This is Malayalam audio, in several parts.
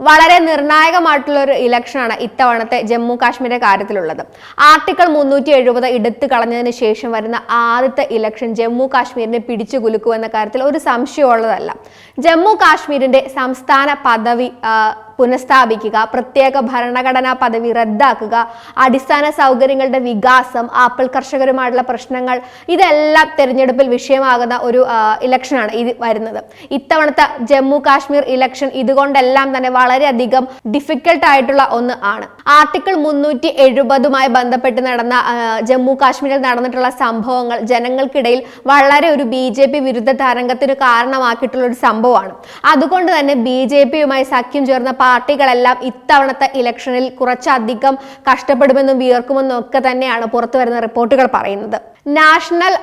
വളരെ നിർണായകമായിട്ടുള്ള ഒരു ഇലക്ഷനാണ് ഇത്തവണത്തെ ജമ്മു കാശ്മീരിന്റെ കാര്യത്തിലുള്ളത്. ആർട്ടിക്കിൾ മുന്നൂറ്റി എഴുപത് എടുത്തു കളഞ്ഞതിന് ശേഷം വരുന്ന ആദ്യത്തെ ഇലക്ഷൻ ജമ്മു കാശ്മീരിനെ പിടിച്ചു കുലുക്കുമെന്ന കാര്യത്തിൽ ഒരു സംശയമുള്ളതല്ല. ജമ്മു കാശ്മീരിന്റെ സംസ്ഥാന പദവി പുനഃസ്ഥാപിക്കുക പ്രത്യേക ഭരണഘടനാ പദവി റദ്ദാക്കുക അടിസ്ഥാന സൗകര്യങ്ങളുടെ വികാസം ആപ്പിൾ കർഷകരുമായിട്ടുള്ള പ്രശ്നങ്ങൾ ഇതെല്ലാം തെരഞ്ഞെടുപ്പിൽ വിഷയമാകുന്ന ഒരു ഇലക്ഷനാണ് ഇത് വരുന്നത്. ഇത്തവണത്തെ ജമ്മു കാശ്മീർ ഇലക്ഷൻ ഇതുകൊണ്ടെല്ലാം തന്നെ വളരെയധികം ഡിഫിക്കൽട്ട് ആയിട്ടുള്ള ഒന്ന് ആണ്. ആർട്ടിക്കിൾ മുന്നൂറ്റി എഴുപതുമായി ബന്ധപ്പെട്ട് നടന്ന ജമ്മു കാശ്മീരിൽ നടന്നിട്ടുള്ള സംഭവങ്ങൾ ജനങ്ങൾക്കിടയിൽ വളരെ ഒരു ബി ജെ പി വിരുദ്ധ തരംഗത്തിന് കാരണമാക്കിയിട്ടുള്ള ഒരു സംഭവമാണ്. അതുകൊണ്ട് തന്നെ ബി ജെ പിയുമായി സഖ്യം ചേർന്ന പാർട്ടികളെല്ലാം ഇത്തവണത്തെ ഇലക്ഷനിൽ കുറച്ചധികം കഷ്ടപ്പെടുമെന്നും വിയർക്കുമെന്നും ഒക്കെ തന്നെയാണ് പുറത്തു വരുന്ന റിപ്പോർട്ടുകൾ പറയുന്നത്. നാഷണൽ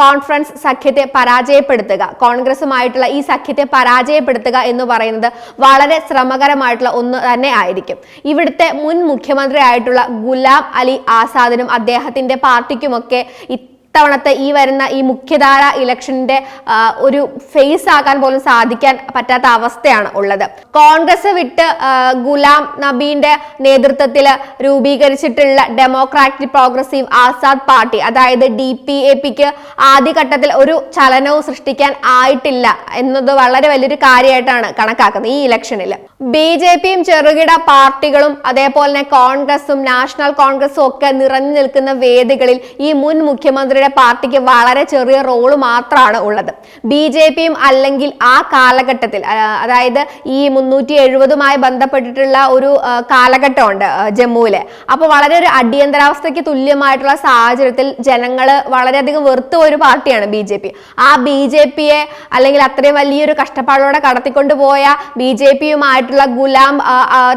കോൺഫറൻസ് സഖ്യത്തെ പരാജയപ്പെടുത്തുക കോൺഗ്രസുമായിട്ടുള്ള ഈ സഖ്യത്തെ പരാജയപ്പെടുത്തുക എന്ന് പറയുന്നത് വളരെ ശ്രമകരമായിട്ടുള്ള ഒന്ന് തന്നെ ആയിരിക്കും. ഇവിടുത്തെ മുൻ മുഖ്യമന്ത്രിയായിട്ടുള്ള ഗുലാം അലി ആസാദിനും അദ്ദേഹത്തിന്റെ പാർട്ടിക്കുമൊക്കെ ഇത്തവണത്തെ ഈ വരുന്ന ഈ മുഖ്യധാര ഇലക്ഷന്റെ ഒരു ഫേസ് ആക്കാൻ പോലും സാധിക്കാൻ പറ്റാത്ത അവസ്ഥയാണ് ഉള്ളത്. കോൺഗ്രസ് വിട്ട് ഗുലാം നബീന്റെ നേതൃത്വത്തിൽ രൂപീകരിച്ചിട്ടുള്ള ഡെമോക്രാറ്റിക് പ്രോഗ്രസീവ് ആസാദ് പാർട്ടി അതായത് ഡി പി എ പിക്ക് ആദ്യഘട്ടത്തിൽ ഒരു ചലനവും സൃഷ്ടിക്കാൻ ആയിട്ടില്ല എന്നത് വളരെ വലിയൊരു കാര്യമായിട്ടാണ് കണക്കാക്കുന്നത് ഈ ഇലക്ഷനിൽ ബി ജെ പിയും ചെറുകിട പാർട്ടികളും അതേപോലെ തന്നെ കോൺഗ്രസും നാഷണൽ കോൺഗ്രസും ഒക്കെ നിറഞ്ഞു നിൽക്കുന്ന വേദികളിൽ ഈ മുൻ മുഖ്യമന്ത്രിയുടെ പാർട്ടിക്ക് വളരെ ചെറിയ റോൾ മാത്രമാണ് ഉള്ളത്. ബി ജെ പിയും അല്ലെങ്കിൽ ആ കാലഘട്ടത്തിൽ അതായത് ഈ മുന്നൂറ്റി എഴുപതുമായി ബന്ധപ്പെട്ടിട്ടുള്ള ഒരു കാലഘട്ടമുണ്ട് ജമ്മുവിലെ. അപ്പോൾ വളരെ ഒരു അടിയന്തരാവസ്ഥയ്ക്ക് തുല്യമായിട്ടുള്ള സാഹചര്യത്തിൽ ജനങ്ങൾ വളരെയധികം വെറുത്ത ഒരു പാർട്ടിയാണ് ബി ജെ പി. ആ ബി ജെ പിയെ അല്ലെങ്കിൽ അത്രയും വലിയൊരു കഷ്ടപ്പാടോടെ കടത്തിക്കൊണ്ടുപോയ ബി ജെ പിയുമായിട്ടുള്ള ഗുലാം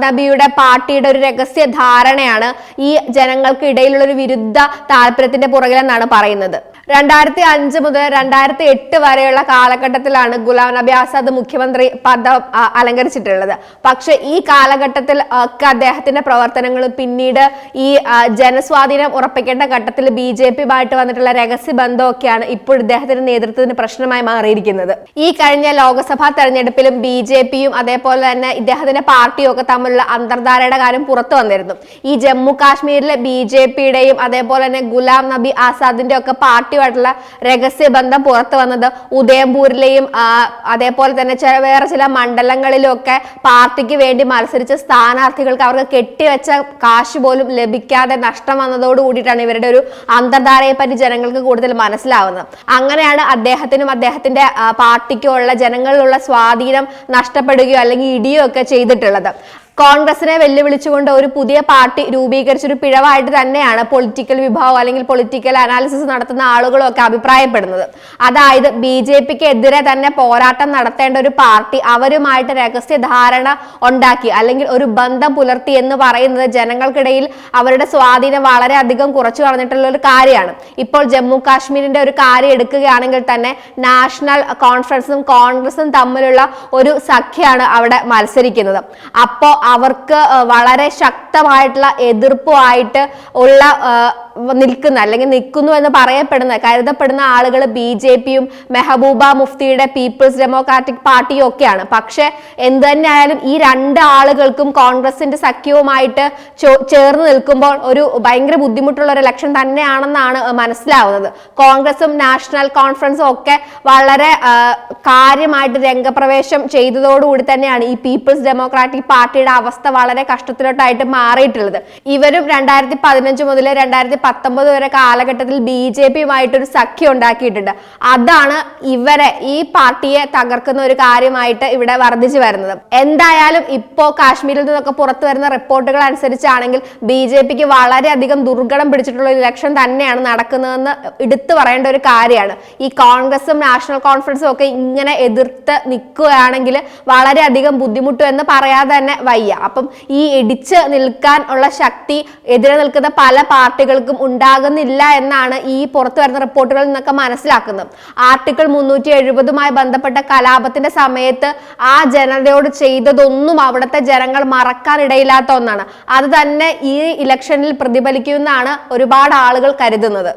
നബിയുടെ പാർട്ടിയുടെ ഒരു രഹസ്യ ധാരണയാണ് ഈ ജനങ്ങൾക്ക് ഇടയിലുള്ള ഒരു വിരുദ്ധ താല്പര്യത്തിന്റെ പുറകിലെന്നാണ് പറയുന്നത്. രണ്ടായിരത്തി അഞ്ച് മുതൽ രണ്ടായിരത്തി എട്ട് വരെയുള്ള കാലഘട്ടത്തിലാണ് ഗുലാം നബി ആസാദ് മുഖ്യമന്ത്രി പദം അലങ്കരിച്ചിട്ടുള്ളത്. പക്ഷെ ഈ കാലഘട്ടത്തിൽ ഒക്കെ അദ്ദേഹത്തിന്റെ പ്രവർത്തനങ്ങൾ പിന്നീട് ഈ ജനസ്വാധീനം ഉറപ്പിക്കേണ്ട ഘട്ടത്തിൽ ബി ജെ പിയുമായിട്ട് വന്നിട്ടുള്ള രഹസ്യ ബന്ധമൊക്കെയാണ് ഇപ്പോൾ ഇദ്ദേഹത്തിന്റെ നേതൃത്വത്തിന് പ്രശ്നമായി മാറിയിരിക്കുന്നത്. ഈ കഴിഞ്ഞ ലോക്സഭാ തെരഞ്ഞെടുപ്പിലും ബി ജെ പിയും അതേപോലെ തന്നെ ഇദ്ദേഹത്തിന്റെ പാർട്ടിയും ഒക്കെ തമ്മിലുള്ള അന്തർധാരയുടെ കാര്യം പുറത്തു വന്നിരുന്നു. ഈ ജമ്മു കാശ്മീരിലെ ബി ജെ പിയുടെയും അതേപോലെ തന്നെ ഗുലാം നബി ആസാദിന്റെ ഒക്കെ പാർട്ടിയുമായിട്ടുള്ള രഹസ്യ ബന്ധം പുറത്തു വന്നത് ഉദയംപൂരിലെയും അതേപോലെ തന്നെ ചില വേറെ ചില മണ്ഡലങ്ങളിലൊക്കെ പാർട്ടിക്ക് വേണ്ടി മത്സരിച്ച സ്ഥാനാർത്ഥികൾക്ക് അവർക്ക് കെട്ടിവെച്ച കാശ് പോലും ലഭിക്കാതെ നഷ്ടം വന്നതോട് കൂടിയിട്ടാണ് ഇവരുടെ ഒരു അന്തർധാരയെ പറ്റി ജനങ്ങൾക്ക് കൂടുതൽ മനസ്സിലാവുന്നത്. അങ്ങനെയാണ് അദ്ദേഹത്തിനും അദ്ദേഹത്തിന്റെ പാർട്ടിക്കുള്ള പാർട്ടിക്കും ജനങ്ങളിലുള്ള സ്വാധീനം നഷ്ടപ്പെടുകയോ അല്ലെങ്കിൽ ഇടിയോ ഒക്കെ ചെയ്തിട്ടുള്ളത്. കോൺഗ്രസിനെ വെല്ലുവിളിച്ചുകൊണ്ട് ഒരു പുതിയ പാർട്ടി രൂപീകരിച്ചൊരു പിഴവായിട്ട് തന്നെയാണ് പൊളിറ്റിക്കൽ വിഭാഗം അല്ലെങ്കിൽ പൊളിറ്റിക്കൽ അനാലിസിസ് നടത്തുന്ന ആളുകളൊക്കെ അഭിപ്രായപ്പെടുന്നത്. അതായത് ബി ജെ പിക്ക് എതിരെ തന്നെ പോരാട്ടം നടത്തേണ്ട ഒരു പാർട്ടി അവരുമായിട്ട് രഹസ്യ ധാരണ ഉണ്ടാക്കി അല്ലെങ്കിൽ ഒരു ബന്ധം പുലർത്തി എന്ന് പറയുന്നത് ജനങ്ങൾക്കിടയിൽ അവരുടെ സ്വാധീനം വളരെയധികം കുറച്ചു കളഞ്ഞിട്ടുള്ള ഒരു കാര്യമാണ്. ഇപ്പോൾ ജമ്മു കാശ്മീരിന്റെ ഒരു കാര്യം എടുക്കുകയാണെങ്കിൽ തന്നെ നാഷണൽ കോൺഫറൻസും കോൺഗ്രസും തമ്മിലുള്ള ഒരു സഖ്യമാണ് അവിടെ മത്സരിക്കുന്നത്. അപ്പോൾ അവർക്ക് വളരെ ശക്തമായിട്ടുള്ള എതിർപ്പുമായിട്ട് ഉള്ള നിൽക്കുന്ന അല്ലെങ്കിൽ നിൽക്കുന്നു എന്ന് പറയപ്പെടുന്ന കരുതപ്പെടുന്ന ആളുകൾ ബി ജെ പിയും മെഹബൂബ മുഫ്തിയുടെ പീപ്പിൾസ് ഡെമോക്രാറ്റിക് പാർട്ടിയും ഒക്കെയാണ്. പക്ഷെ എന്ത് തന്നെയായാലും ഈ രണ്ട് ആളുകൾക്കും കോൺഗ്രസിന്റെ സഖ്യവുമായിട്ട് ചേർന്ന് നിൽക്കുമ്പോൾ ഒരു ഭയങ്കര ബുദ്ധിമുട്ടുള്ള ഒരു ഇലക്ഷൻ തന്നെയാണെന്നാണ് മനസ്സിലാവുന്നത്. കോൺഗ്രസും നാഷണൽ കോൺഫറൻസും ഒക്കെ വളരെ കാര്യമായിട്ട് രംഗപ്രവേശം ചെയ്തതോടുകൂടി തന്നെയാണ് ഈ പീപ്പിൾസ് ഡെമോക്രാറ്റിക് പാർട്ടിയുടെ അവസ്ഥ വളരെ കഷ്ടത്തിലോട്ടായിട്ട് മാറിയിട്ടുള്ളത്. ഇവരും രണ്ടായിരത്തി പതിനഞ്ച് മുതൽ രണ്ടായിരത്തി പത്തൊമ്പത് വരെ കാലഘട്ടത്തിൽ ബി ജെ പിയുമായിട്ടൊരു സഖ്യം ഉണ്ടാക്കിയിട്ടുണ്ട്. അതാണ് ഇവരെ ഈ പാർട്ടിയെ തകർക്കുന്ന ഒരു കാര്യമായിട്ട് ഇവിടെ വർദ്ധിച്ചു വരുന്നത്. എന്തായാലും ഇപ്പോ കാശ്മീരിൽ നിന്നൊക്കെ പുറത്തു വരുന്ന റിപ്പോർട്ടുകൾ അനുസരിച്ചാണെങ്കിൽ ബി ജെ പിക്ക് വളരെയധികം ദുർഘടം പിടിച്ചിട്ടുള്ള ഒരു ഇലക്ഷൻ തന്നെയാണ് നടക്കുന്നതെന്ന് എടുത്തു പറയേണ്ട ഒരു കാര്യമാണ്. ഈ കോൺഗ്രസും നാഷണൽ കോൺഫറൻസും ഒക്കെ ഇങ്ങനെ എതിർത്ത് നിൽക്കുകയാണെങ്കിൽ വളരെയധികം ബുദ്ധിമുട്ടും എന്ന് പറയാതെ തന്നെ വയ്യ. അപ്പം ഈ ഇടിച്ച് നിൽക്കാൻ ഉള്ള ശക്തി എതിരെ നിൽക്കുന്ന പല പാർട്ടികൾക്കും ഉണ്ടാകുന്നില്ല എന്നാണ് ഈ പുറത്തു വരുന്ന റിപ്പോർട്ടുകളിൽ നിന്നൊക്കെ മനസ്സിലാക്കുന്നത്. ആർട്ടിക്കിൾ മുന്നൂറ്റി എഴുപതുമായി ബന്ധപ്പെട്ട കലാപത്തിന്റെ സമയത്ത് ആ ജനതയോട് ചെയ്തതൊന്നും അവിടുത്തെ ജനങ്ങൾ മറക്കാനിടയില്ലാത്ത ഒന്നാണ്. അത് തന്നെ ഈ ഇലക്ഷനിൽ പ്രതിഫലിക്കുമെന്നാണ് ഒരുപാട് ആളുകൾ കരുതുന്നത്.